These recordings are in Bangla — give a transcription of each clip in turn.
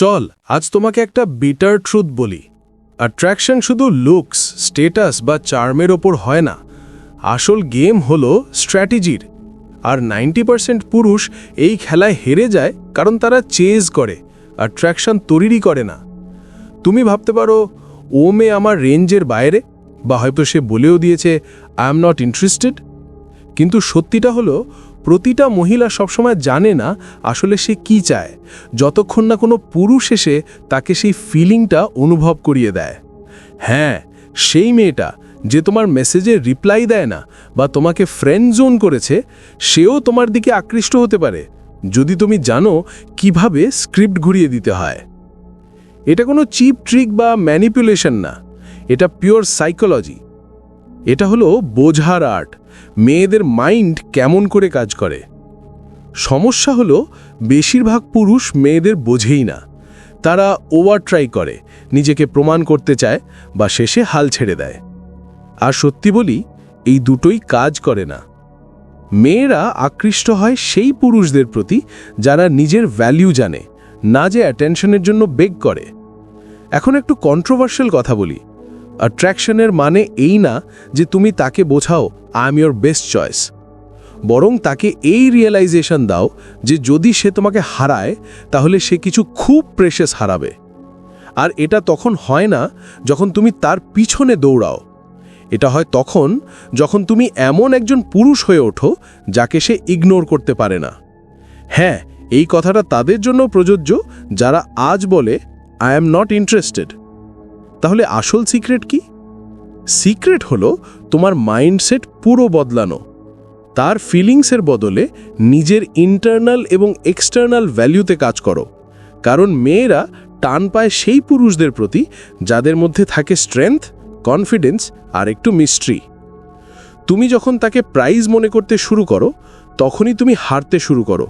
চল, আজ তোমাকে একটা বিটার ট্রুথ বলি। অ্যাট্রাকশন শুধু লুকস স্টেটাস বা চার্মের ওপর হয় না। আসল গেম হলো স্ট্র্যাটেজির আর নাইনটি পুরুষ এই খেলায় হেরে যায় কারণ তারা চেজ করে অ্যাট্রাকশন তৈরি করে না। তুমি ভাবতে পারো, ও মেয়ে আমার রেঞ্জের বাইরে, বা হয়তো সে বলেও দিয়েছে আই এম নট ইন্টারেস্টেড কিন্তু সত্যিটা হলো প্রতিটা মহিলা সবসময় জানে না আসলে সে কি চায়। যতক্ষণ না কোনো পুরুষ এসে তাকে সেই ফিলিংটা অনুভব করিয়ে দেয়। হ্যাঁ সেই মেয়েটা যে তোমার মেসেজে রিপ্লাই দেয় না বা তোমাকে ফ্রেন্ড জোন করেছে, সেও তোমার দিকে আকৃষ্ট হতে পারে। যদি তুমি জানো কীভাবে স্ক্রিপ্ট ঘুরিয়ে দিতে হয়। এটা কোনো চিপ ট্রিক বা ম্যানিপুলেশন না। এটা পিওর সাইকোলজি এটা হলো বোঝার আর্ট। মেয়েদের মাইন্ড কেমন করে কাজ করে? সমস্যা হলো বেশিরভাগ পুরুষ মেয়েদের বোঝেই না। তারা ওভার ট্রাই করে, নিজেকে প্রমাণ করতে চায় বা শেষে হাল ছেড়ে দেয়। আর সত্যি বলি, এই দুটোই কাজ করে না। মেয়েরা আকৃষ্ট হয় সেই পুরুষদের প্রতি যারা নিজের ভ্যালিউ জানে, না যে অ্যাটেনশনের জন্য বেগ করে। এখন একটু কন্ট্রোভার্সিয়াল কথা বলি। অ্যাট্রাকশনের মানে এই না যে তুমি তাকে বোঝাও I am your best choice বরং তাকে এই রিয়েলাইজেশন দাও যে যদি সে তোমাকে হারায়, তাহলে সে কিছু খুব প্রেশেস হারাবে। আর এটা তখন হয় না যখন তুমি তার পিছনে দৌড়াও। এটা হয় তখন যখন তুমি এমন একজন পুরুষ হয়ে ওঠো যাকে সে ইগনোর করতে পারে না। হ্যাঁ এই কথাটা তাদের জন্য প্রযোজ্য যারা আজ বলে আই অ্যাম নট ইন্টারেস্টেড তাহলে আসল সিক্রেট কি? সিক্রেট হলো তোমার মাইন্ডসেট পুরো বদলানো। তার ফিলিংসের বদলে নিজের ইন্টারনাল এবং এক্সটার্নাল ভ্যালুতে কাজ করো। কারণ মেয়েরা টান পায় সেই পুরুষদের প্রতি যাদের মধ্যে থাকে স্ট্রেংথ, কনফিডেন্স আর একটু মিস্ট্রি। তুমি যখন তাকে প্রাইজ মনে করতে শুরু করো, তখনই তুমি হারতে শুরু করো।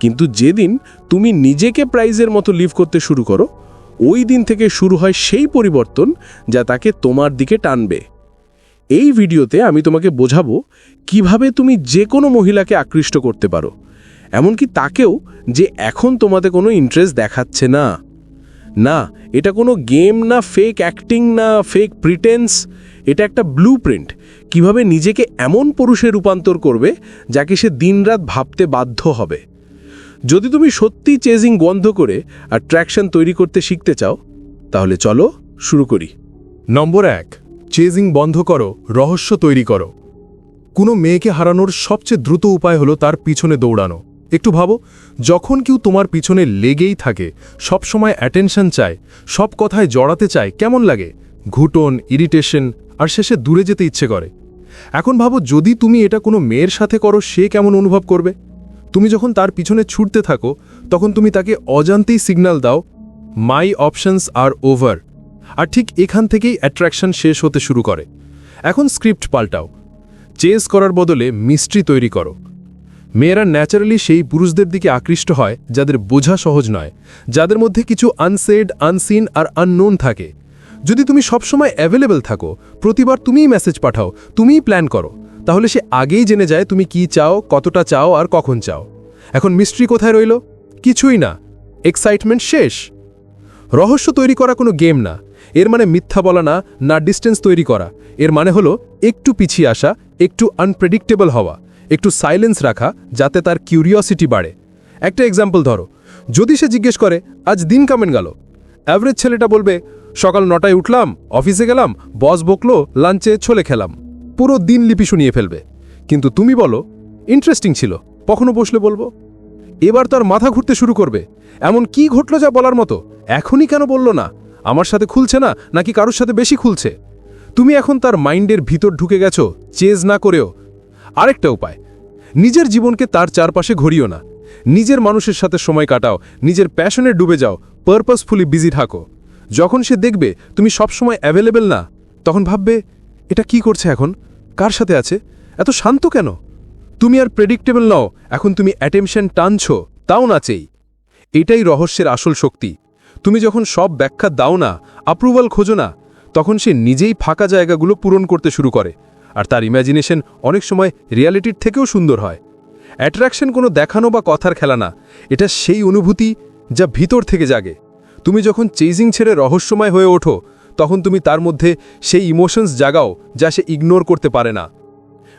কিন্তু যেদিন তুমি নিজেকে প্রাইজের মতো লিভ করতে শুরু করো ওই দিন থেকে শুরু হয় সেই পরিবর্তন যা তাকে তোমার দিকে টানবে। এই ভিডিওতে আমি তোমাকে বোঝাবো কীভাবে তুমি যে কোনো মহিলাকে আকৃষ্ট করতে পারো, এমনকি তাকেও যে এখন তোমাতে কোনো ইন্টারেস্ট দেখাচ্ছে না। না, এটা কোনো গেম না ফেক অ্যাক্টিং না ফেক প্রিটেন্স এটা একটা ব্লু প্রিন্ট কীভাবে নিজেকে এমন পুরুষে রূপান্তর করবে যাকে সে দিনরাত ভাবতে বাধ্য হবে। যদি তুমি সত্যি চেজিং বন্ধ করে আর অ্যাট্রাকশন তৈরি করতে শিখতে চাও, তাহলে চলো শুরু করি। নম্বর এক, চেজিং বন্ধ করো, রহস্য তৈরি করো। কোনো মেয়েকে হারানোর সবচেয়ে দ্রুত উপায় হলো তার পিছনে দৌড়ানো। একটু ভাবো, যখন কেউ তোমার পিছনে লেগেই থাকে সব সময় অ্যাটেনশন চায়, সব কথায় জড়াতে চায়, কেমন লাগে? ঘুটন ইরিটেশন আর শেষে দূরে যেতে ইচ্ছে করে। এখন ভাবো, যদি তুমি এটা কোনো মেয়ের সাথে করো, সে কেমন অনুভব করবে? তুমি যখন তার পিছনে ছুটতে থাকো, তখন তুমি তাকে অজান্তেই সিগন্যাল দাও মাই অপশনস আর ওভার আর ঠিক এখান থেকেই অ্যাট্রাকশন শেষ হতে শুরু করে। এখন স্ক্রিপ্ট পাল্টাও। চেস করার বদলে মিস্ট্রি তৈরি করো। মেয়েরা ন্যাচারালি সেই পুরুষদের দিকে আকৃষ্ট হয়, যাদের বোঝা সহজ নয়, যাদের মধ্যে কিছু আনসেড আনসিন আর আননোন থাকে। যদি তুমি সবসময় অ্যাভেলেবেল থাকো, প্রতিবার তুমিই মেসেজ পাঠাও, তুমিই প্ল্যান করো। তাহলে সে আগেই জেনে যায় তুমি কি চাও, কতটা চাও আর কখন চাও। এখন মিস্ট্রি কোথায় রইল? কিছুই না। এক্সাইটমেন্ট শেষ। রহস্য তৈরি করা কোনো গেম না। এর মানে মিথ্যা বলা না না ডিস্টেন্স তৈরি করা। এর মানে হলো একটু পিছিয়ে আসা, একটু আনপ্রেডিক্টেবল হওয়া, একটু সাইলেন্স রাখা, যাতে তার কিউরিওসিটি বাড়ে। একটা এক্সাম্পল ধরো। যদি সে জিজ্ঞেস করে, আজ দিন কামেন গেল? অ্যাভারেজ ছেলেটা বলবে, সকাল নটায় উঠলাম অফিসে গেলাম বস বকলো লাঞ্চে ছোলে খেলাম। পুরো দিন লিপি শুনিয়ে ফেলবে। কিন্তু তুমি বলো ইন্টারেস্টিং ছিল, কখনো বসলে বলব? এবার তার মাথা ঘুরতে শুরু করবে। এমন কি ঘটলো যা বলার মতো? এখনই কেন বলল না? আমার সাথে খুলছে না, নাকি কারোর সাথে বেশি খুলছে? তুমি এখন তার মাইন্ডের ভিতর ঢুকে গেছো, চেজ না করেও। আরেকটা উপায়, নিজের জীবনকে তার চারপাশে ঘুরিও না। নিজের মানুষের সাথে সময় কাটাও, নিজের প্যাশনে ডুবে যাও পারপাসফুলি বিজি থাকো। যখন সে দেখবে তুমি সবসময় অ্যাভেলেবেল না, তখন ভাববে এটা কি করছে এখন? কার সাথে আছে? এত শান্ত কেন? তুমি আর প্রেডিক্টেবল নও, এখন তুমি অ্যাটেনশন টানছ, তাও নাচেই। এটাই রহস্যের আসল শক্তি। তুমি যখন সব ব্যাখ্যা দাও না অ্যাপ্রুভাল খোঁজো না, তখন সে নিজেই ফাঁকা জায়গাগুলো পূরণ করতে শুরু করে। আর তার ইমাজিনেশন অনেক সময় রিয়ালিটির থেকেও সুন্দর হয়। অ্যাট্রাকশন কোনো দেখানো বা কথার খেলা না। এটা সেই অনুভূতি যা ভিতর থেকে জাগে। তুমি যখন চেজিং ছেড়ে রহস্যময় হয়ে ওঠো তখন তুমি তার মধ্যে সেই ইমোশনস জাগাও যা সে ইগনোর করতে পারে না।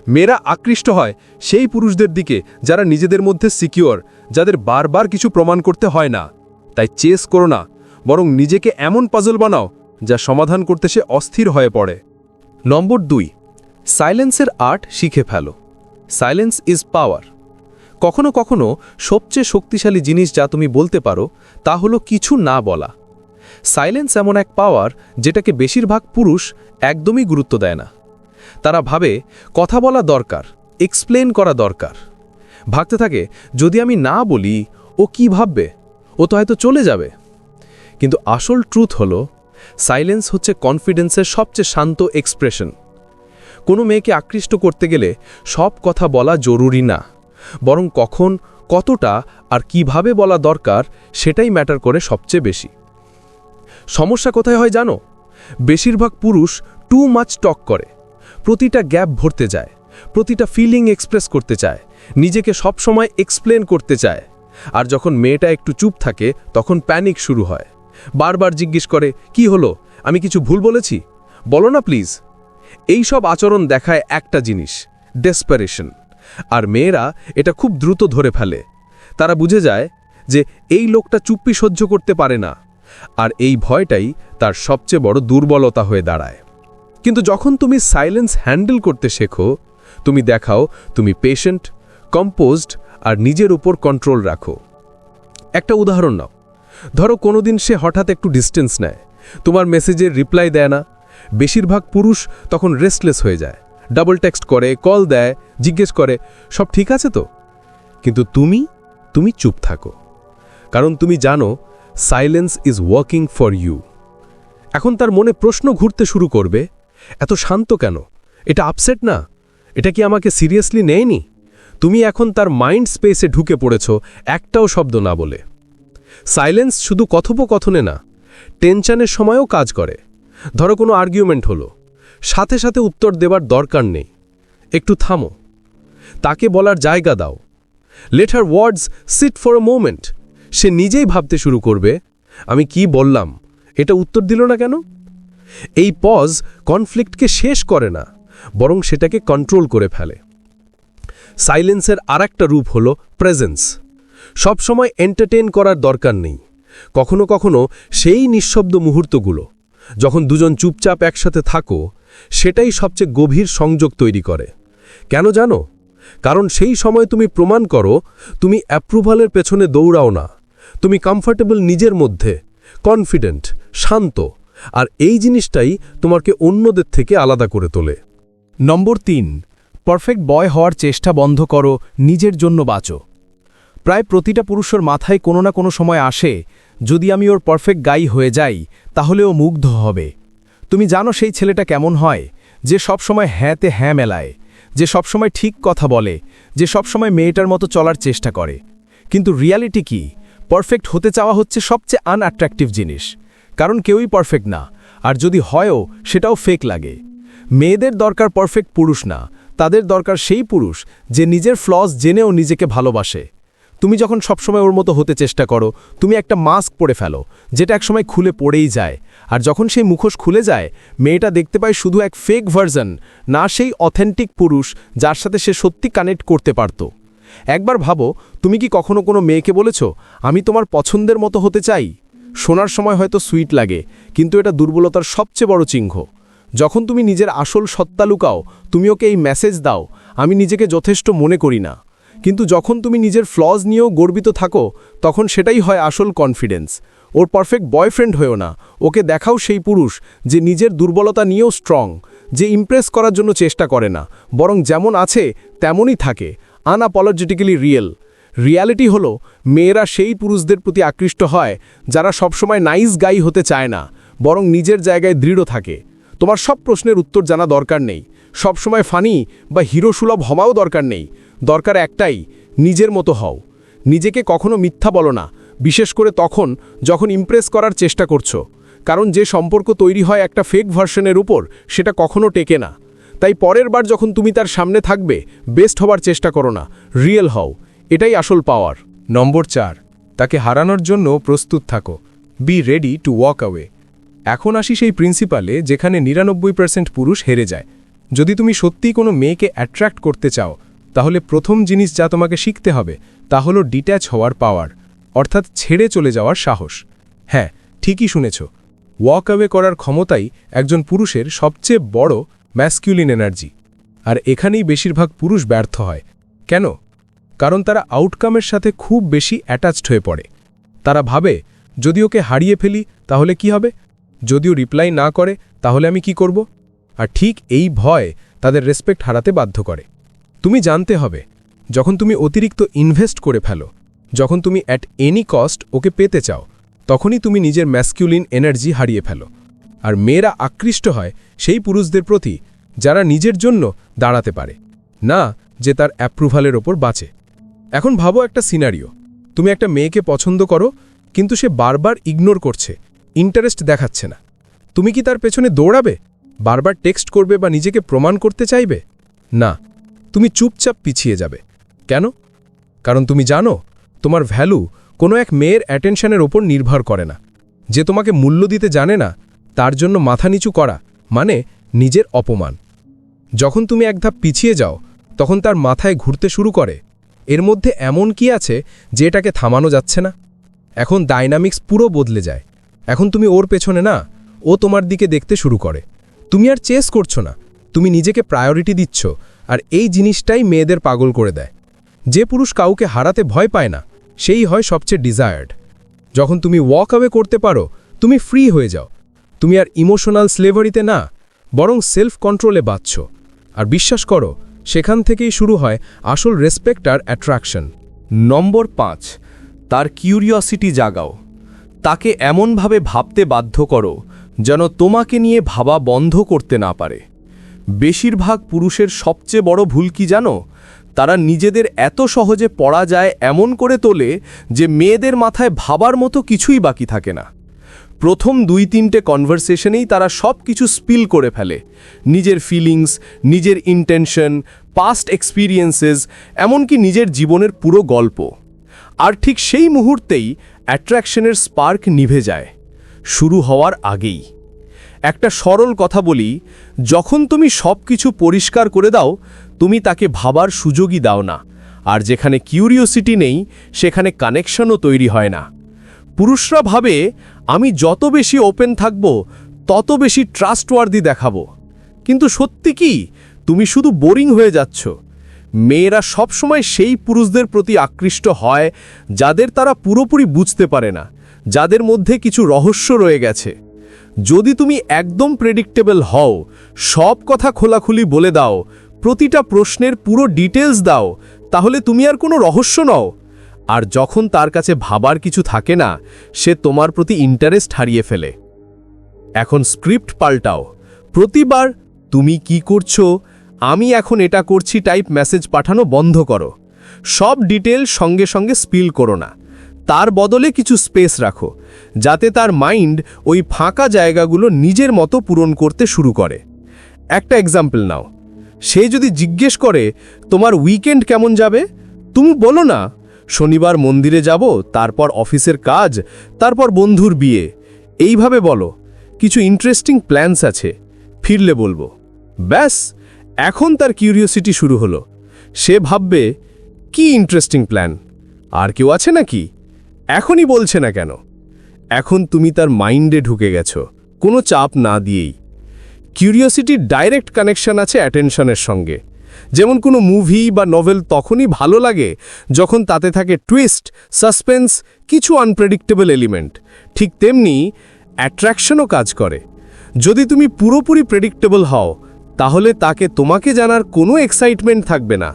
মেয়েরা আকৃষ্ট হয় সেই পুরুষদের দিকে যারা নিজেদের মধ্যে সিকিওর যাদের বারবার কিছু প্রমাণ করতে হয় না। তাই চেস করো না, বরং নিজেকে এমন পাজল বানাও যা সমাধান করতে সে অস্থির হয়ে পড়ে। নম্বর দুই সাইলেন্সের আর্ট শিখে ফেলো। সাইলেন্স ইজ পাওয়ার কখনো কখনো সবচেয়ে শক্তিশালী জিনিস যা তুমি বলতে পারো তা হলো কিছু না বলা। সাইলেন্স এমন এক পাওয়ার যেটাকে বেশিরভাগ পুরুষ একদমই গুরুত্ব দেয় না। তারা ভাবে, কথা বলা দরকার এক্সপ্লেন করা দরকার। ভাবতে থাকে, যদি আমি না বলি, ও কি ভাববে? ও তো হয়তো চলে যাবে। কিন্তু আসল ট্রুথ হলো, সাইলেন্স হচ্ছে কনফিডেন্সের সবচেয়ে শান্ত এক্সপ্রেশন কোনো মেয়েকে আকৃষ্ট করতে গেলে সব কথা বলা জরুরি না, বরং কখন, কতটা আর কীভাবে বলা দরকার সেটাই ম্যাটার করে সবচেয়ে বেশি। সমস্যা কোথায় হয় জানো? বেশিরভাগ পুরুষ টু মাচ টক করে। প্রতিটা গ্যাপ ভরতে যায়। প্রতিটা ফিলিং এক্সপ্রেস করতে চায়। নিজেকে সবসময় এক্সপ্লেন করতে চায়। আর যখন মেয়েটা একটু চুপ থাকে, তখন প্যানিক শুরু হয়। বারবার জিজ্ঞেস করে, কি হলো? আমি কিছু ভুল বলেছি? বলো না প্লিজ এই সব আচরণ দেখায় একটা জিনিস ডেসপারেশন আর মেয়েরা এটা খুব দ্রুত ধরে ফেলে। তারা বুঝে যায় যে, এই লোকটা চুপ্পি সহ্য করতে পারে না। আর এই ভয়টাই তার সবচেয়ে বড় দুর্বলতা হয়ে দাঁড়ায়। কিন্তু যখন তুমি সাইলেন্স হ্যান্ডেল করতে শেখো, তুমি দেখাও তুমি পেশেন্ট কম্পোজড আর নিজের উপর কন্ট্রোল রাখো। একটা উদাহরণ নাও। ধরো কোনোদিন সে হঠাৎ একটু ডিস্টেন্স নেয়। তোমার মেসেজের রিপ্লাই দেয় না। বেশিরভাগ পুরুষ তখন রেস্টলেস হয়ে যায়। ডাবল টেক্সট করে কল দেয়, জিজ্ঞেস করে, সব ঠিক আছে তো? কিন্তু তুমি তুমি চুপ থাকো। কারণ তুমি জানো silence is working for you এখন তার মনে প্রশ্ন ঘুরতে শুরু করবে, এত শান্ত কেন? এটা আপসেট না? এটা কি আমাকে সিরিয়াসলি নেয়নি? তুমি এখন তার মাইন্ড স্পেসে ঢুকে পড়েছ, একটাও শব্দ না বলে। সাইলেন্স শুধু কথোপকথনে না টেনশানের সময়ও কাজ করে। ধরো কোনো আর্গুমেন্ট হলো, সাথে সাথে উত্তর দেবার দরকার নেই। একটু থামো। তাকে বলার জায়গা দাও। Let her words sit for a moment সে নিজেই ভাবতে শুরু করবে, আমি কি বললাম? এটা উত্তর দিল না কেন? এই পজ কনফ্লিক্টকে শেষ করে না, বরং সেটাকে কন্ট্রোল করে ফেলে। সাইলেন্সের আরেকটা রূপ হল প্রেজেন্স। সবসময় এন্টারটেন করার দরকার নেই। কখনো কখনো সেই নিঃশব্দ মুহূর্তগুলো, যখন দুজন চুপচাপ একসাথে থাকো, সেটাই সবচেয়ে গভীর সংযোগ তৈরি করে। কেন জানো? কারণ সেই সময় তুমি প্রমাণ করো, তুমি অ্যাপ্রুভালের পেছনে দৌড়াও না। তুমি কমফর্টেবল নিজের মধ্যে কনফিডেন্ট শান্ত, আর এই জিনিসটাই তোমাকে অন্যদের থেকে আলাদা করে তোলে। নম্বর তিন পারফেক্ট বয় হওয়ার চেষ্টা বন্ধ করো, নিজের জন্য বাঁচো। প্রায় প্রতিটা পুরুষের মাথায় কোনো না কোনো সময় আসে, যদি আমি ওর পারফেক্ট গাই হয়ে যাই, তাহলে ও মুগ্ধ হবে। তুমি জানো সেই ছেলেটা কেমন হয়, যে সবসময় হ্যাঁতে হ্যাঁ মেলায়, যে সবসময় ঠিক কথা বলে, যে সবসময় মেয়েটার মতো চলার চেষ্টা করে। কিন্তু রিয়ালিটি কি? পারফেক্ট হতে চাওয়া হচ্ছে সবচেয়ে আনঅ্যাট্রাকটিভ জিনিস। কারণ কেউই পারফেক্ট না, আর যদি হয়ও, সেটাও ফেক লাগে। মেয়েদের দরকার পারফেক্ট পুরুষ না, তাদের দরকার সেই পুরুষ যে নিজের ফ্লস জেনেও নিজেকে ভালোবাসে। তুমি যখন সবসময় ওর মতো হতে চেষ্টা করো, তুমি একটা মাস্ক পরে ফেলো, যেটা একসময় খুলে পড়েই যায়। আর যখন সেই মুখোশ খুলে যায়, মেয়েটা দেখতে পায় শুধু এক ফেক ভার্জন না সেই অথেন্টিক পুরুষ যার সাথে সে সত্যি কানেক্ট করতে পারত। একবার ভাবো, তুমি কি কখনো কোনো মেয়েকে বলেছ, আমি তোমার পছন্দের মতো হতে চাই শোনার সময় হয়তো সুইট লাগে, কিন্তু এটা দুর্বলতার সবচেয়ে বড় চিহ্ন। যখন তুমি নিজের আসল সত্তা লুকাও, তুমি ওকে এই মেসেজ দাও, আমি নিজেকে যথেষ্ট মনে করি না কিন্তু যখন তুমি নিজের ফ্লজ নিয়েও গর্বিত থাকো, তখন সেটাই হয় আসল কনফিডেন্স। ওর পারফেক্ট বয়ফ্রেন্ড হয়েও না, ওকে দেখাও সেই পুরুষ, যে নিজের দুর্বলতা নিয়েও স্ট্রং, যে ইমপ্রেস করার জন্য চেষ্টা করে না, বরং যেমন আছে, তেমনই থাকে। আনঅ্যাপোলজেটিক্যালি রিয়েল। রিয়ালিটি হলো, মেয়েরা সেই পুরুষদের প্রতি আকৃষ্ট হয়, যারা সবসময় নাইস গাই হতে চায় না, বরং নিজের জায়গায় দৃঢ় থাকে। তোমার সব প্রশ্নের উত্তর জানা দরকার নেই। সবসময় ফানি বা হিরো সুলভ হওয়াও দরকার নেই। দরকার একটাই, নিজের মতো হও। নিজেকে কখনো মিথ্যা বলো না, বিশেষ করে তখন যখন ইমপ্রেস করার চেষ্টা করছ। কারণ যে সম্পর্ক তৈরি হয় একটা ফেক ভার্সনের উপর, সেটা কখনো টেকে না। তাই পরের বার যখন তুমি তার সামনে থাকবে বেস্ট হবার চেষ্টা করো না। রিয়েল হও। এটাই আসল পাওয়ার নম্বর চার। তাকে হারানোর জন্য প্রস্তুত থাকো। Be ready to walk away এখন আসি সেই প্রিন্সিপালে যেখানে নিরানব্বই পার্সেন্ট পুরুষ হেরে যায়। যদি তুমি সত্যিই কোনো মেয়েকে অ্যাট্রাক্ট করতে চাও, তাহলে প্রথম জিনিস যা তোমাকে শিখতে হবে, তা হলো ডিট্যাচ হওয়ার পাওয়ার অর্থাৎ ছেড়ে চলে যাওয়ার সাহস। হ্যাঁ ঠিকই শুনেছ। ওয়াক অ্যাওয়ে করার ক্ষমতাই একজন পুরুষের সবচেয়ে বড় ম্যাসকিউলিন এনার্জি আর এখানেই বেশিরভাগ পুরুষ ব্যর্থ হয়। কেন? কারণ তারা আউটকামের সাথে খুব বেশি অ্যাটাচড হয়ে পড়ে। তারা ভাবে, যদি ওকে হারিয়ে ফেলি, তাহলে কি হবে? যদিও রিপ্লাই না করে, তাহলে আমি কি করব? আর ঠিক এই ভয় তাদের রেসপেক্ট হারাতে বাধ্য করে। তুমি জানতে হবে, যখন তুমি অতিরিক্ত ইনভেস্ট করে ফেলো, যখন তুমি অ্যাট এনি কস্ট ওকে পেতে চাও, তখনই তুমি নিজের ম্যাসকিউলিন এনার্জি হারিয়ে ফেলো। আর মেয়েরা আকৃষ্ট হয় সেই পুরুষদের প্রতি যারা নিজের জন্য দাঁড়াতে পারে, না যে তার অ্যাপ্রুভালের ওপর বাঁচে। এখন ভাবো একটা সিনারিও। তুমি একটা মেয়েকে পছন্দ করো, কিন্তু সে বারবার ইগনোর করছে, ইন্টারেস্ট দেখাচ্ছে না। তুমি কি তার পেছনে দৌড়াবে? বারবার টেক্সট করবে বা নিজেকে প্রমাণ করতে চাইবে? না, তুমি চুপচাপ পিছিয়ে যাবে। কেন? কারণ তুমি জানো, তোমার ভ্যালু কোনো এক মেয়ের অ্যাটেনশনের ওপর নির্ভর করে না। যে তোমাকে মূল্য দিতে জানে না তার জন্য মাথা নিচু করা মানে নিজের অপমান। যখন তুমি এক ধাপ পিছিয়ে যাও, তখন তার মাথায় ঘুরতে শুরু করে। এর মধ্যে এমন কি আছে যে এটাকে থামানো যাচ্ছে না? এখন ডাইনামিক্স পুরো বদলে যায়। এখন তুমি ওর পেছনে না, ও তোমার দিকে দেখতে শুরু করে। তুমি আর চেস করছ না। তুমি নিজেকে প্রায়োরিটি দিচ্ছ আর এই জিনিসটাই মেয়েদের পাগল করে দেয়। যে পুরুষ কাউকে হারাতে ভয় পায় না, সেই হয় সবচেয়ে ডিজায়ার্ড যখন তুমি ওয়াক অ্যাওয়ে করতে পারো, তুমি ফ্রি হয়ে যাও। তুমি আর ইমোশনাল স্লেভারিতে না, বরং সেলফ কন্ট্রোলে বাঁচছ আর বিশ্বাস করো, সেখান থেকেই শুরু হয় আসল রেসপেক্ট আর অ্যাট্রাকশন। নম্বর পাঁচ, তার কিউরিওসিটি জাগাও। তাকে এমনভাবে ভাবতে বাধ্য করো, যেন তোমাকে নিয়ে ভাবা বন্ধ করতে না পারে। বেশিরভাগ পুরুষের সবচেয়ে বড় ভুল কি জানো? তারা নিজেদের এত সহজে পড়া যায় এমন করে তোলে যে মেয়েদের মাথায় ভাবার মতো কিছুই বাকি থাকে না। প্রথম দুই তিনটে কনভারসেশনেই তারা সব কিছু স্পিল করে ফেলে। নিজের ফিলিংস নিজের ইন্টেনশন পাস্ট এক্সপিরিয়েন্সেস এমনকি নিজের জীবনের পুরো গল্প। আর ঠিক সেই মুহূর্তেই অ্যাট্রাকশনের স্পার্ক নিভে যায়। শুরু হওয়ার আগেই। একটা সরল কথা বলি, যখন তুমি সব কিছু পরিষ্কার করে দাও, তুমি তাকে ভাবার সুযোগই দাও না। আর যেখানে কিউরিওসিটি নেই, সেখানে কানেকশনও তৈরি হয় না। পুরুষরা ভাবে আমি যত বেশি ওপেন থাকব, তত বেশি ট্রাস্টওয়ার্দি দেখাবো। কিন্তু সত্যি কি? তুমি শুধু বোরিং হয়ে যাচ্ছ। মেয়েরা সবসময় সেই পুরুষদের প্রতি আকৃষ্ট হয়, যাদের তারা পুরোপুরি বুঝতে পারে না, যাদের মধ্যে কিছু রহস্য রয়ে গেছে। যদি তুমি একদম প্রেডিক্টেবল হও, সব কথা খোলাখুলি বলে দাও, প্রতিটা প্রশ্নের পুরো ডিটেলস দাও, তাহলে তুমি আর কোনো রহস্য নও। আর যখন তার কাছে ভাবার কিছু থাকে না, সে তোমার প্রতি ইন্টারেস্ট হারিয়ে ফেলে। এখন স্ক্রিপ্ট পাল্টাও। প্রতিবার, তুমি কি করছ? আমি এখন এটা করছি টাইপ মেসেজ পাঠানো বন্ধ করো। সব ডিটেল সঙ্গে সঙ্গে স্পিল করো না। তার বদলে কিছু স্পেস রাখো, যাতে তার মাইন্ড ওই ফাঁকা জায়গাগুলো নিজের মতো পূরণ করতে শুরু করে। একটা এক্সাম্পল নাও। সে যদি জিজ্ঞেস করে, তোমার উইকেন্ড কেমন যাবে? তুমি বলো না শনিবার মন্দিরে যাব, তারপর অফিসের কাজ, তারপর বন্ধুর বিয়ে। এইভাবে বলো, কিছু ইন্টারেস্টিং প্ল্যানস আছে, ফিরলে বলব। ব্যাস, এখন তার কিউরিওসিটি শুরু হলো। সে ভাববে, কি ইন্টারেস্টিং প্ল্যান আর কেউ আছে নাকি? এখনই বলছে না কেন? এখন তুমি তার মাইন্ডে ঢুকে গেছো, কোনো চাপ না দিয়েই। কিউরিওসিটির ডাইরেক্ট কানেকশন আছে অ্যাটেনশনের সঙ্গে। যেমন কোনো মুভি বা নভেল তখনই ভালো লাগে যখন তাতে থাকে টুইস্ট, সাসপেন্স, কিছু আনপ্রেডিক্টেবল এলিমেন্ট ঠিক তেমনি অ্যাট্রাকশনও কাজ করে। যদি তুমি পুরোপুরি প্রেডিক্টেবল হও, তাহলে তাকে তোমাকে জানার কোনো এক্সাইটমেন্ট থাকবে না।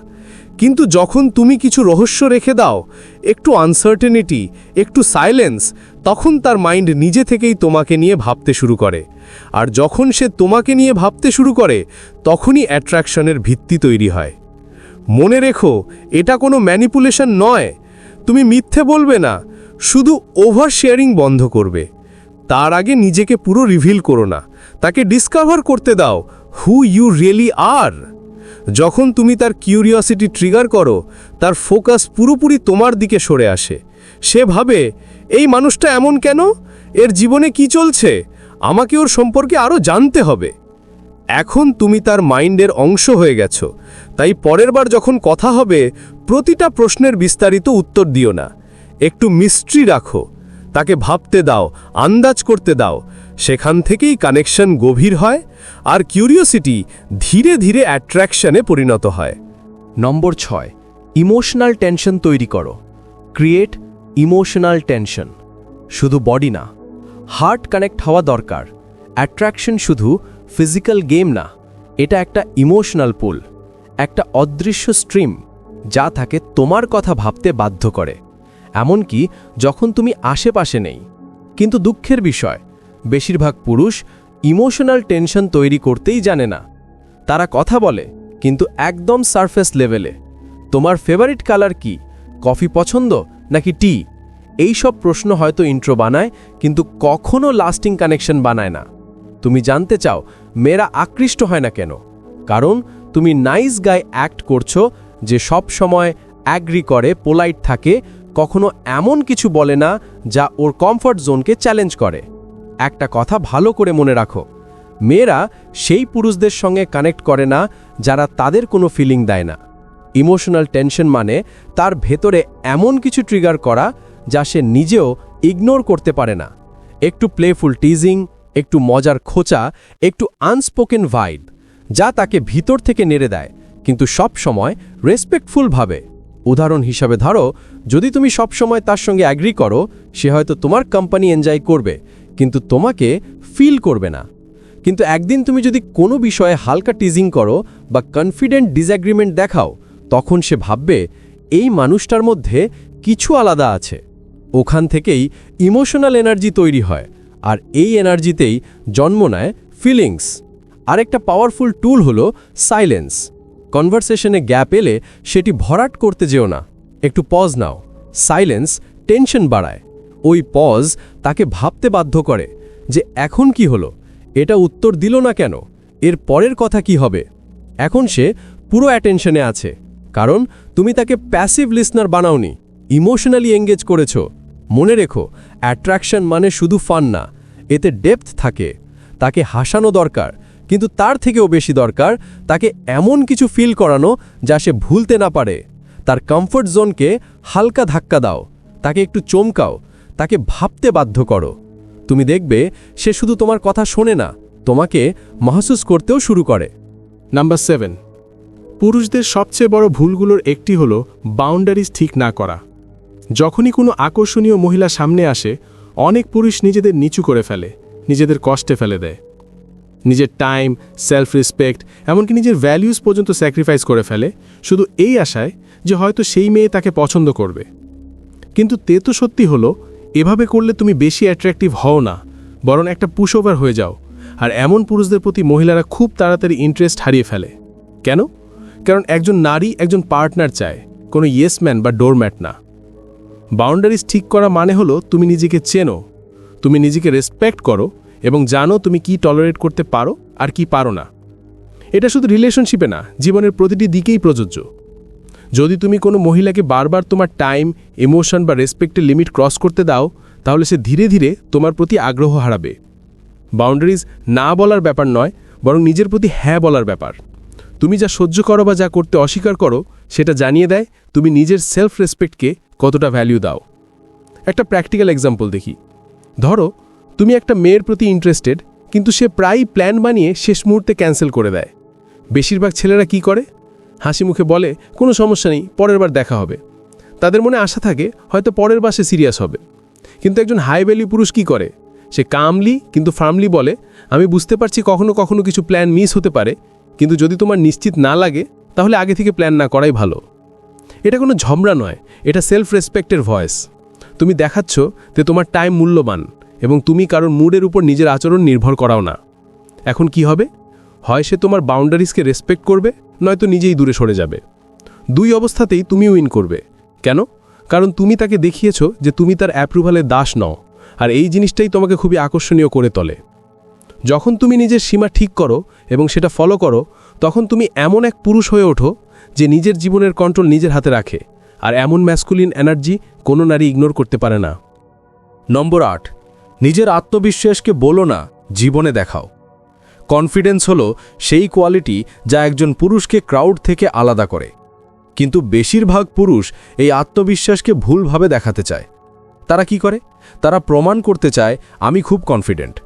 কিন্তু যখন তুমি কিছু রহস্য রেখে দাও, একটু আনসার্টেনিটি একটু সাইলেন্স তখন তার মাইন্ড নিজে থেকেই তোমাকে নিয়ে ভাবতে শুরু করে। আর যখন সে তোমাকে নিয়ে ভাবতে শুরু করে, তখনই অ্যাট্রাকশনের ভিত্তি তৈরি হয়। মনে রেখো, এটা কোনো ম্যানিপুলেশন নয়। তুমি মিথ্যে বলবে না, শুধু ওভার শেয়ারিং বন্ধ করবে। তার আগে নিজেকে পুরো রিভিল করো না। তাকে ডিসকভার করতে দাও হু ইউ রিয়েলি আর যখন তুমি তার কিউরিওসিটি ট্রিগার করো, তার ফোকাস পুরোপুরি তোমার দিকে সরে আসে। সে ভাবে, এই মানুষটা এমন কেন? এর জীবনে কি চলছে? আমাকে ওর সম্পর্কে আরও জানতে হবে। এখন তুমি তার মাইন্ডের অংশ হয়ে গেছো। তাই পরের বার যখন কথা হবে, প্রতিটা প্রশ্নের বিস্তারিত উত্তর দিও না। একটু মিস্ট্রি রাখো। তাকে ভাবতে দাও, আন্দাজ করতে দাও। সেখান থেকেই কানেকশন গভীর হয় আর কিউরিওসিটি ধীরে ধীরে অ্যাট্রাকশনে পরিণত হয়। নম্বর ছয় ইমোশনাল টেনশন তৈরি করো। ক্রিয়েট ইমোশনাল টেনশন শুধু বডি না হার্ট কানেক্ট হওয়া দরকার। অ্যাট্রাকশন শুধু ফিজিক্যাল গেম না, এটা একটা ইমোশনাল পুল একটা অদৃশ্য স্ট্রিম যা তাকে তোমার কথা ভাবতে বাধ্য করে। এমনকি যখন তুমি আশেপাশে নেই, কিন্তু দুঃখের বিষয় বেশিরভাগ পুরুষ ইমোশনাল টেনশন তৈরি করতেই জানে না। তারা কথা বলে, কিন্তু একদম সারফেস লেভেলে। তোমার ফেভারিট কালার কি? কফি পছন্দ নাকি টি? এই সব প্রশ্ন হয়তো ইন্ট্রো বানায়, কিন্তু কখনো লাস্টিং কানেকশন বানায় না। তুমি জানতে চাও, মেয়েরা আকৃষ্ট হয় না কেন? কারণ তুমি নাইস গায়ে অ্যাক্ট করছ যে সব সময় অ্যাগ্রি করে, পোলাইট থাকে, কখনো এমন কিছু বলে না যা ওর কমফর্ট জোনকে চ্যালেঞ্জ করে। একটা কথা ভালো করে মনে রাখো। মেয়েরা সেই পুরুষদের সঙ্গে কানেক্ট করে না, যারা তাদের কোনো ফিলিং দেয় না। ইমোশনাল টেনশন মানে তার ভেতরে এমন কিছু ট্রিগার করা, যা সে নিজেও ইগনোর করতে পারে না। একটু প্লেফুল টিজিং একটু মজার খোঁচা, একটু আনস্পোকেন ভাইব যা তাকে ভিতর থেকে নেড়ে দেয়। কিন্তু সব সময় রেসপেক্টফুলভাবে উদাহরণ হিসাবে ধরো, যদি তুমি সব সময় তার সঙ্গে অ্যাগ্রি করো, সে হয়তো তোমার কোম্পানি এনজয় করবে। কিন্তু তোমাকে ফিল করবে না। কিন্তু একদিন তুমি যদি কোনো বিষয়ে হালকা টিজিং করো বা কনফিডেন্ট ডিসঅ্যাগ্রিমেন্ট দেখাও, তখন সে ভাববে, এই মানুষটার মধ্যে কিছু আলাদা আছে। ওখান থেকেই ইমোশনাল এনার্জি তৈরি হয়, আর এই এনার্জিতেই জন্ম নেয় ফিলিংস আরেকটা পাওয়ারফুল টুল হলো সাইলেন্স কনভারসেশনে গ্যাপ এলে সেটি ভরাট করতে যেও না। একটু পজ নাও। সাইলেন্স টেনশন বাড়ায়। ওই পজ তাকে ভাবতে বাধ্য করে যে এখন কি হলো? এটা উত্তর দিল না কেন? এর পরের কথা কি হবে? এখন সে পুরো অ্যাটেনশনে আছে। কারণ তুমি তাকে প্যাসিভ লিসনার বানাওনি ইমোশনালি এঙ্গেজ করেছ। মনে রেখো অ্যাট্রাকশন মানে শুধু ফান না, এতে ডেপথ থাকে। তাকে হাসানো দরকার, কিন্তু তার থেকেও বেশি দরকার তাকে এমন কিছু ফিল করানো যা সে ভুলতে না পারে। তার কমফর্ট জোনকে হালকা ধাক্কা দাও, তাকে একটু চমকাও তাকে ভাবতে বাধ্য করো। তুমি দেখবে সে শুধু তোমার কথা শোনে না, তোমাকে মাহসুস করতেও শুরু করে। Number seven. পুরুষদের সবচেয়ে বড় ভুলগুলোর একটি হল বাউন্ডারিজ ঠিক না করা। যখনই কোনো আকর্ষণীয় মহিলা সামনে আসে, অনেক পুরুষ নিজেদের নিচু করে ফেলে, নিজেদের কষ্টে ফেলে দেয়। নিজের টাইম সেলফ রেসপেক্ট এমনকি নিজের ভ্যালিউস পর্যন্ত স্যাক্রিফাইস করে ফেলে, শুধু এই আশায় যে হয়তো সেই মেয়ে তাকে পছন্দ করবে। কিন্তু তে তো সত্যি হলো এভাবে করলে তুমি বেশি অ্যাট্রাকটিভ হও না, বরং একটা পুশওভার হয়ে যাও, আর এমন পুরুষদের প্রতি মহিলারা খুব তাড়াতাড়ি ইন্টারেস্ট হারিয়ে ফেলে। কেন? কারণ একজন নারী একজন পার্টনার চায়, কোনো ইয়েসম্যান বা ডোরম্যাট না। বাউন্ডারিজ ঠিক করা মানে হলো তুমি নিজেকে চেনো, তুমি নিজেকে রেসপেক্ট করো এবং জানো তুমি কি টলারেট করতে পারো আর কি পারো না। এটা শুধু রিলেশনশিপে না, জীবনের প্রতিটি দিকেই প্রযোজ্য। যদি তুমি কোনো মহিলাকে বারবার তোমার টাইম ইমোশন বা রেসপেক্টের লিমিট ক্রস করতে দাও, তাহলে সে ধীরে ধীরে তোমার প্রতি আগ্রহ হারাবে। বাউন্ডারিজ না বলার ব্যাপার নয়, বরং নিজের প্রতি হ্যাঁ বলার ব্যাপার। তুমি যা সহ্য করো বা যা করতে অস্বীকার করো, সেটা জানিয়ে দেয় তুমি নিজের সেলফ রেসপেক্টকে কতটা ভ্যালিউ দাও। একটা প্র্যাকটিক্যাল এক্সাম্পল দেখি। ধরো, তুমি একটা মেয়ের প্রতি ইন্টারেস্টেড কিন্তু সে প্রায়ই প্ল্যান বানিয়ে শেষ মুহূর্তে ক্যান্সেল করে দেয়। বেশিরভাগ ছেলেরা কি করে? হাসি মুখে বলে, কোনো সমস্যা নেই, পরের বার দেখা হবে। তাদের মনে আশা থাকে, হয়তো পরের বার সে সিরিয়াস হবে। কিন্তু একজন হাই ভ্যালি পুরুষ কি করে? সে কামলি কিন্তু ফার্মলি বলে, আমি বুঝতে পারছি কখনো কখনো কিছু প্ল্যান মিস হতে পারে, কিন্তু যদি তোমার নিশ্চিত না লাগে, তাহলে আগে থেকে প্ল্যান না করাই ভালো। এটা কোনো ঝমরা নয়, এটা সেলফ রেসপেক্টের ভয়েস তুমি দেখাচ্ছ যে তোমার টাইম মূল্যবান এবং তুমি কারোর মুডের উপর নিজের আচরণ নির্ভর করাও না। এখন কি হবে? হয় সে তোমার বাউন্ডারিজকে রেসপেক্ট করবে নয়তো নিজেই দূরে সরে যাবে। দুই অবস্থাতেই তুমি উইন করবে। কেন? কারণ তুমি তাকে দেখিয়েছ যে তুমি তার অ্যাপ্রুভালের দাস নও, আর এই জিনিসটাই তোমাকে খুবই আকর্ষণীয় করে তোলে। যখন তুমি নিজের সীমা ঠিক করো এবং সেটা ফলো করো, তখন তুমি এমন এক পুরুষ হয়ে ওঠো যে নিজের জীবনের কন্ট্রোল নিজের হাতে রাখে, আর এমন ম্যাসকুলিন এনার্জি কোনো নারী ইগনোর করতে পারে না। নম্বর আট, নিজের আত্মবিশ্বাসকে বলো না, জীবনে দেখাও। কনফিডেন্স হলো সেই কোয়ালিটি যা একজন পুরুষকে ক্রাউড থেকে আলাদা করে। কিন্তু বেশিরভাগ পুরুষ এই আত্মবিশ্বাসকে ভুলভাবে দেখাতে চায়। তারা কি করে? তারা প্রমাণ করতে চায়, আমি খুব কনফিডেন্ট।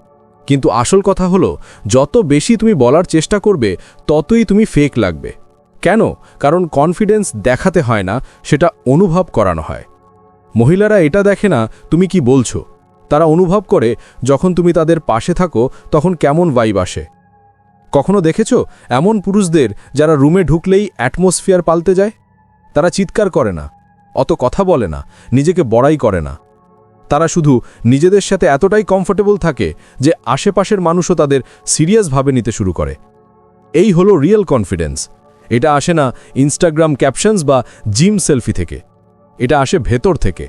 কিন্তু আসল কথা হলো, যত বেশি তুমি বলার চেষ্টা করবে, ততই তুমি ফেক লাগবে। কেন? কারণ কনফিডেন্স দেখাতে হয় না, সেটা অনুভব করানো হয়। মহিলারা এটা দেখে না, তুমি কি বলছো? তারা অনুভব করে যখন তুমি তাদের পাশে থাকো, তখন কেমন ভাইব আসে। কখনো দেখেছ এমন পুরুষদের যারা রুমে ঢুকলেই অ্যাটমসফিয়ার পাল্টে যায়? তারা চিৎকার করে না, অত কথা বলে না, নিজেকে বড়াই করে না। তারা শুধু নিজেদের সাথে এতটাই কমফোর্টেবল থাকে যে আশেপাশের মানুষও তাদের সিরিয়াসভাবে নিতে শুরু করে। এই হলো রিয়েল কনফিডেন্স এটা আসে না ইনস্টাগ্রাম ক্যাপশনস বা জিম সেলফি থেকে। এটা আসে ভেতর থেকে।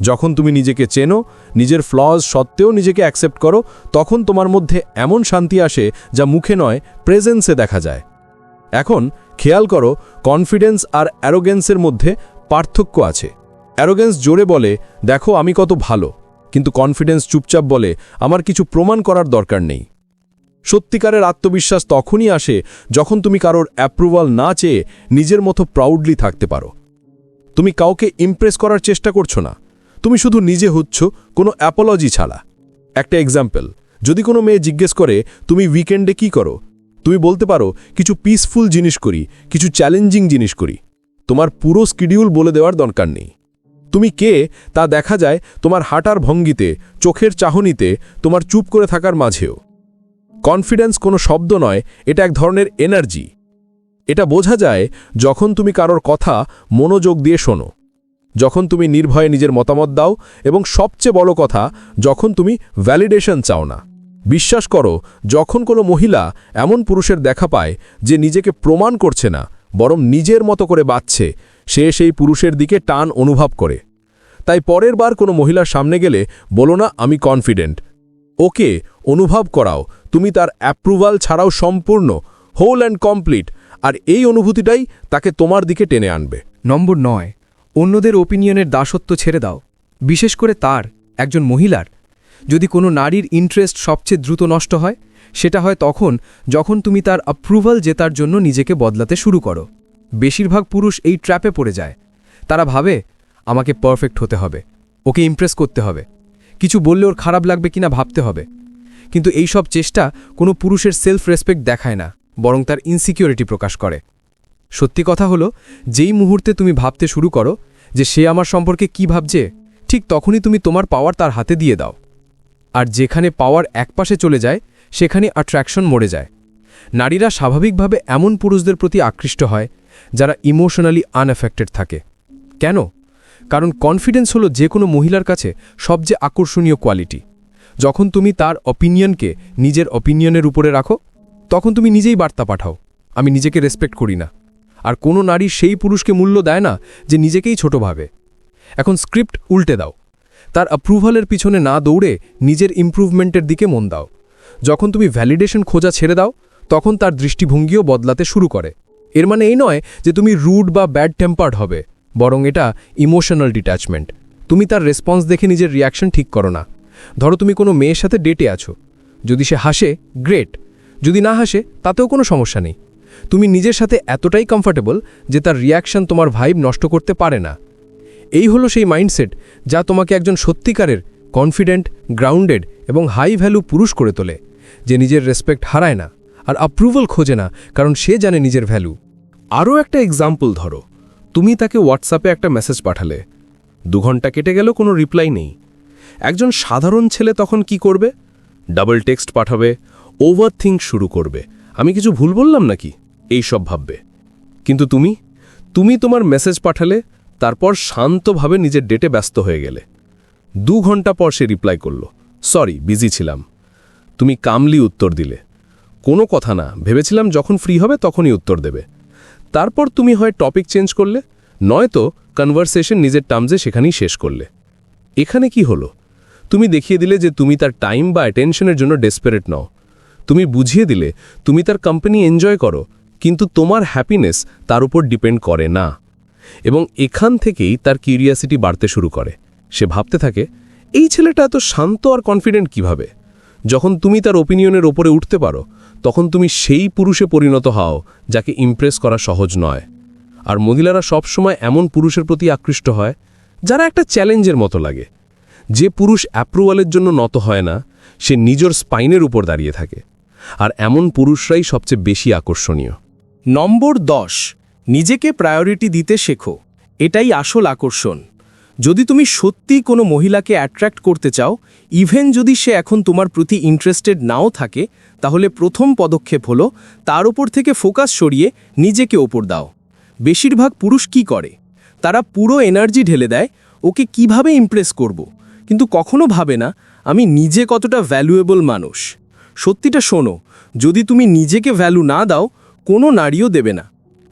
যখন তুমি নিজেকে চেনো, নিজের ফ্লজ সত্ত্বেও নিজেকে অ্যাকসেপ্ট করো, তখন তোমার মধ্যে এমন শান্তি আসে যা মুখে নয় প্রেজেন্সে দেখা যায়। এখন খেয়াল করো কনফিডেন্স আর অ্যারোগেন্সের মধ্যে পার্থক্য আছে। অ্যারোগেন্স জোরে বলে, দেখো, আমি কত ভালো। কিন্তু কনফিডেন্স চুপচাপ বলে, আমার কিছু প্রমাণ করার দরকার নেই। সত্যিকারের আত্মবিশ্বাস তখনই আসে যখন তুমি কারোর অ্যাপ্রুভাল না চেয়ে নিজের মতো প্রাউডলি থাকতে পারো। তুমি কাউকে ইমপ্রেস করার চেষ্টা করছ না। তুমি শুধু নিজে হচ্ছ, কোনো অ্যাপোলজি ছাড়া। একটা এক্সাম্পল যদি কোনো মেয়ে জিজ্ঞেস করে, তুমি উইকেন্ডে কি করো? তুমি বলতে পারো, কিছু পিসফুল জিনিস করি, কিছু চ্যালেঞ্জিং জিনিস করি। তোমার পুরো স্কিডিউল বলে দেওয়ার দরকার নেই। তুমি কে, তা দেখা যায় তোমার হাঁটার ভঙ্গিতে, চোখের চাহনিতে, তোমার চুপ করে থাকার মাঝেও। কনফিডেন্স কোনো শব্দ নয়, এটা এক ধরনের এনার্জি এটা বোঝা যায় যখন তুমি কারোর কথা মনোযোগ দিয়ে শোনো। যখন তুমি নির্ভয়ে নিজের মতামত দাও এবং সবচেয়ে বড় কথা, যখন তুমি ভ্যালিডেশন চাও না। বিশ্বাস করো, যখন কোনো মহিলা এমন পুরুষের দেখা পায় যে নিজেকে প্রমাণ করছে না, বরং নিজের মতো করে বাঁচছে সে সেই পুরুষের দিকে টান অনুভব করে। তাই পরের বার কোনো মহিলার সামনে গেলে বলো না, আমি কনফিডেন্ট ওকে, অনুভব করাও, তুমি তার অ্যাপ্রুভাল ছাড়াও সম্পূর্ণ হোল অ্যান্ড কমপ্লিট আর এই অনুভূতিটাই তাকে তোমার দিকে টেনে আনবে। নম্বর নয় অন্যদের ওপিনিয়নের দাসত্ব ছেড়ে দাও। বিশেষ করে তার, একজন মহিলার। যদি কোনো নারীর ইন্টারেস্ট সবচেয়ে দ্রুত নষ্ট হয়, সেটা হয় তখন, যখন তুমি তার অ্যাপ্রুভাল জেতার জন্য নিজেকে বদলাতে শুরু করো। বেশিরভাগ পুরুষ এই ট্র্যাপে পড়ে যায়। তারা ভাবে, আমাকে পারফেক্ট হতে হবে। ওকে ইমপ্রেস করতে হবে। কিছু বললে ওর খারাপ লাগবে কিনা ভাবতে হবে। কিন্তু এই সব চেষ্টা কোনো পুরুষের সেলফ রেসপেক্ট দেখায় না, বরং তার ইনসিকিউরিটি প্রকাশ করে। সত্যি কথা হলো, যেই মুহূর্তে তুমি ভাবতে শুরু করো যে সে আমার সম্পর্কে কি ভাবছে, ঠিক তখনই তুমি তোমার পাওয়ার তার হাতে দিয়ে দাও। আর যেখানে পাওয়ার একপাশে চলে যায়, সেখানে অ্যাট্রাকশন মরে যায়। নারীরা স্বাভাবিকভাবে এমন পুরুষদের প্রতি আকৃষ্ট হয়, যারা ইমোশনালি আনএফেক্টেড থাকে। কেন? কারণ কনফিডেন্স হলো যে কোনো মহিলার কাছে সবচেয়ে আকর্ষণীয় কোয়ালিটি যখন তুমি তার অপিনিয়নকে নিজের অপিনিয়নের উপরে রাখো, তখন তুমি নিজেই বার্তা পাঠাও, আমি নিজেকে রেসপেক্ট করি না। আর কোনো নারী সেই পুরুষকে মূল্য দেয় না যে নিজেকেই ছোট ভাবে। এখন স্ক্রিপ্ট উল্টে দাও। তার অ্যাপ্রুভালের পিছনে না দৌড়ে নিজের ইমপ্রুভমেন্টের দিকে মন দাও। যখন তুমি ভ্যালিডেশন খোঁজা ছেড়ে দাও, তখন তার দৃষ্টিভঙ্গিও বদলাতে শুরু করে। এর মানে এই নয় যে তুমি রুড বা ব্যাড টেম্পার্ড হবে, বরং এটা ইমোশনাল ডিট্যাচমেন্ট তুমি তার রেসপন্স দেখে নিজের রিয়াকশন ঠিক করো না। ধরো তুমি কোনো মেয়ের সাথে ডেটে আছো। যদি সে হাসে গ্রেট যদি না হাসে, তাতেও কোনো সমস্যা নেই। তুমি নিজের সাথে এতটাই কমফর্টেবল যে তার রিয়াকশন তোমার ভাইব নষ্ট করতে পারে না। এই হলো সেই মাইন্ডসেট যা তোমাকে একজন সত্যিকারের কনফিডেন্ট গ্রাউন্ডেড এবং হাই ভ্যালু পুরুষ করে তোলে, যে নিজের রেসপেক্ট হারায় না আর অ্যাপ্রুভাল খোঁজে না, কারণ সে জানে নিজের ভ্যালু আরও একটা এক্সাম্পল ধরো, তুমি তাকে হোয়াটসঅ্যাপে একটা মেসেজ পাঠালে। দু ঘণ্টা কেটে গেল, কোনো রিপ্লাই নেই। একজন সাধারণ ছেলে তখন কি করবে? ডাবল টেক্সট পাঠাবে ওভার শুরু করবে। আমি কিছু ভুল বললাম নাকি? এই সব ভাববে। কিন্তু তুমি? তুমি তোমার মেসেজ পাঠালে, তারপর শান্তভাবে নিজের ডেটে ব্যস্ত হয়ে গেলে। দু ঘণ্টা পর সে রিপ্লাই করল, সরি, বিজি ছিলাম। তুমি কামলি উত্তর দিলে, কোনো কথা না, ভেবেছিলাম যখন ফ্রি হবে তখনই উত্তর দেবে। তারপর তুমি হয় টপিক চেঞ্জ করলে, নয়তো কনভারসেশন নিজের টার্মসে সেখানেই শেষ করলে। এখানে কি হলো? তুমি দেখিয়ে দিলে যে তুমি তার টাইম বা অ্যাটেনশনের জন্য ডেসপারেট নও। তুমি বুঝিয়ে দিলে, তুমি তার কোম্পানি এনজয় করো কিন্তু তোমার হ্যাপিনেস তার উপর ডিপেন্ড করে না। এবং এখান থেকেই তার কিউরিয়াসিটি বাড়তে শুরু করে। সে ভাবতে থাকে, এই ছেলেটা এত শান্ত আর কনফিডেন্ট কীভাবে? যখন তুমি তার ওপিনিয়নের ওপরে উঠতে পারো, তখন তুমি সেই পুরুষে পরিণত হও যাকে ইমপ্রেস করা সহজ নয়। আর মহিলারা সবসময় এমন পুরুষের প্রতি আকৃষ্ট হয়, যারা একটা চ্যালেঞ্জের মতো লাগে। যে পুরুষ অ্যাপ্রুভালের জন্য নত হয় না, সে নিজের স্পাইনের উপর দাঁড়িয়ে থাকে। আর এমন পুরুষরাই সবচেয়ে বেশি আকর্ষণীয়। নম্বর দশ, নিজেকে প্রায়োরিটি দিতে শেখো। এটাই আসল আকর্ষণ। যদি তুমি সত্যি কোনো মহিলাকে অ্যাট্রাক্ট করতে চাও ইভেন যদি সে এখন তোমার প্রতি ইন্টারেস্টেড নাও থাকে, তাহলে প্রথম পদক্ষেপ হলো তার ওপর থেকে ফোকাস সরিয়ে নিজেকে ওপর দাও। বেশিরভাগ পুরুষ কি করে? তারা পুরো এনার্জি ঢেলে দেয়, ওকে কীভাবে ইমপ্রেস করব? কিন্তু কখনো ভাবে না, আমি নিজে কতটা ভ্যালুয়েবল মানুষ। সত্যিটা শোনো, যদি তুমি নিজেকে ভ্যালু না দাও কোনো নারীও দেবে না।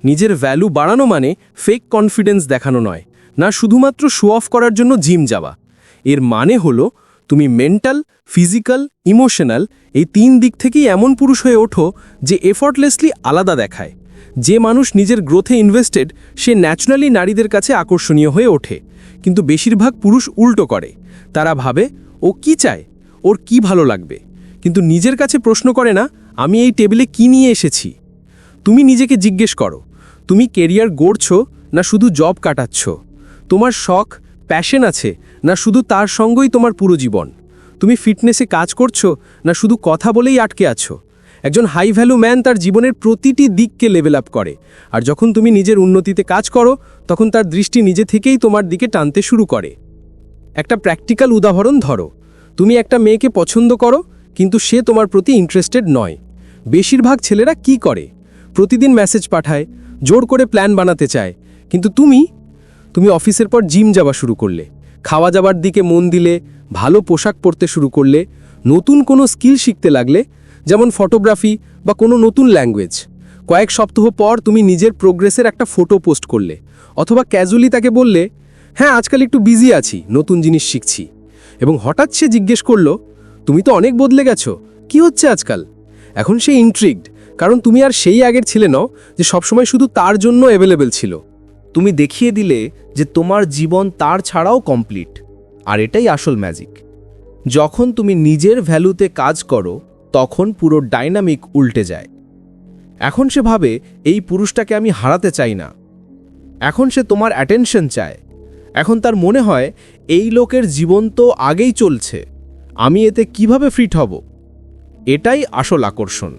নিজের ভ্যালু বাড়ানো মানে ফেক কনফিডেন্স দেখানো নয়, না শুধুমাত্র শো অফ করার জন্য জিম যাওয়া। এর মানে হলো তুমি মেন্টাল ফিজিক্যাল ইমোশনাল এই তিন দিক থেকেই এমন পুরুষ হয়ে ওঠো যে এফর্টলেসলি আলাদা দেখায়। যে মানুষ নিজের গ্রোথে ইনভেস্টেড সে ন্যাচারালি নারীদের কাছে আকর্ষণীয় হয়ে ওঠে। কিন্তু বেশিরভাগ পুরুষ উল্টো করে। তারা ভাবে, ও কি চায়? ওর কি ভালো লাগবে? কিন্তু নিজের কাছে প্রশ্ন করে না, আমি এই টেবিলে কি নিয়ে এসেছি? তুমি নিজেকে জিজ্ঞেস করো, তুমি কেরিয়ার গড়ছ না শুধু জব কাটাচ্ছ? তোমার শখ, প্যাশন আছে না শুধু তার সঙ্গই তোমার পুরো জীবন? তুমি ফিটনেসে কাজ করছ না শুধু কথা বলেই আটকে আছো? একজন হাই ভ্যালু ম্যান তার জীবনের প্রতিটি দিককে লেভেল আপ করে। আর যখন তুমি নিজের উন্নতিতে কাজ করো, তখন তার দৃষ্টি নিজে থেকেই তোমার দিকে টানতে শুরু করে। একটা প্র্যাকটিক্যাল উদাহরণ ধরো, তুমি একটা মেয়েকে পছন্দ করো, কিন্তু সে তোমার প্রতি ইন্টারেস্টেড নয়। বেশিরভাগ ছেলেরা কি করে? প্রতিদিন মেসেজ পাঠায়, জোর করে প্ল্যান বানাতে চায়। কিন্তু তুমি তুমি অফিসের পর জিম যাওয়া শুরু করলে। খাওয়া যাবার দিকে মন দিলে, ভালো পোশাক পরতে শুরু করলে, নতুন কোনো স্কিল শিখতে লাগলে, যেমন ফটোগ্রাফি বা কোনো নতুন ল্যাঙ্গুয়েজ কয়েক সপ্তাহ পর তুমি নিজের প্রোগ্রেসের একটা ফটো পোস্ট করলে, অথবা ক্যাজুয়ালি তাকে বললে হ্যাঁ আজকাল একটু বিজি আছি, নতুন জিনিস শিখছি। এবং হঠাৎ সে জিজ্ঞেস করল, তুমি তো অনেক বদলে গেছো, কি হচ্ছে আজকাল? এখন সে ইন্ট্রিগড কারণ তুমি আর সেই আগের ছিলে নও যে সবসময় শুধু তার জন্য অ্যাভেলেবেল ছিল। তুমি দেখিয়ে দিলে যে তোমার জীবন তার ছাড়াও কমপ্লিট আর এটাই আসল ম্যাজিক যখন তুমি নিজের ভ্যালুতে কাজ করো, তখন পুরো ডাইনামিক উল্টে যায়। এখন সে ভাবে, এই পুরুষটাকে আমি হারাতে চাই না। এখন সে তোমার অ্যাটেনশন চায়। এখন তার মনে হয়, এই লোকের জীবন তো আগেই চলছে। আমি এতে কীভাবে ফিট হব? এটাই আসল আকর্ষণ।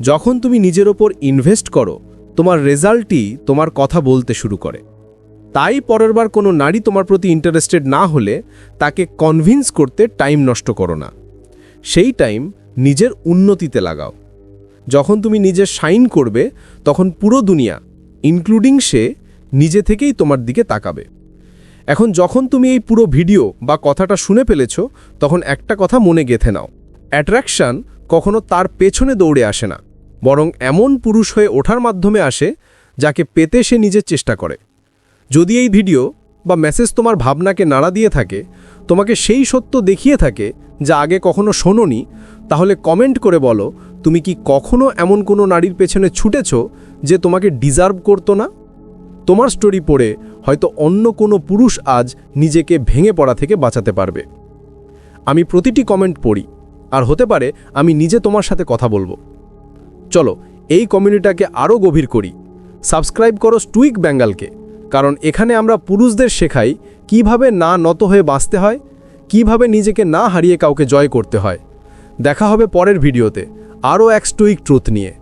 যখন তুমি নিজের ওপর ইনভেস্ট করো, তোমার রেজাল্টই তোমার কথা বলতে শুরু করে। তাই পরেরবার কোনো নারী তোমার প্রতি ইন্টারেস্টেড না হলে তাকে কনভিন্স করতে টাইম নষ্ট করো না। সেই টাইম নিজের উন্নতিতে লাগাও। যখন তুমি নিজে সাইন করবে, তখন পুরো দুনিয়া ইনক্লুডিং সে, নিজে থেকেই তোমার দিকে তাকাবে। এখন যখন তুমি এই পুরো ভিডিও বা কথাটা শুনে ফেলেছ, তখন একটা কথা মনে গেথে নাও। অ্যাট্রাকশান কখনো তার পেছনে দৌড়ে আসে না, বরং এমন পুরুষ হয়ে ওঠার মাধ্যমে আসে যাকে পেতে সে নিজের চেষ্টা করে। যদি এই ভিডিও বা মেসেজ তোমার ভাবনাকে নাড়া দিয়ে থাকে, তোমাকে সেই সত্য দেখিয়ে থাকে যা আগে কখনো শোনোনি, তাহলে কমেন্ট করে বলো, তুমি কি কখনো এমন কোনো নারীর পেছনে ছুটেছ যে তোমাকে ডিজার্ভ করতো না? তোমার স্টোরি পড়ে হয়তো অন্য কোনো পুরুষ আজ নিজেকে ভেঙে পড়া থেকে বাঁচাতে পারবে। আমি প্রতিটি কমেন্ট পড়ি আর হতে পারে আমি নিজে তোমার সাথে কথা বলব। চলো, এই কমিউনিটাকে আরও গভীর করি। সাবস্ক্রাইব করো স্টুইক বেঙ্গালকে, কারণ এখানে আমরা পুরুষদের শেখাই কীভাবে না নত হয়ে বাঁচতে হয়, কীভাবে নিজেকে না হারিয়ে কাউকে জয় করতে হয়। দেখা হবে পরের ভিডিওতে। আরও এক স্টুইক ট্রুথ নিয়ে।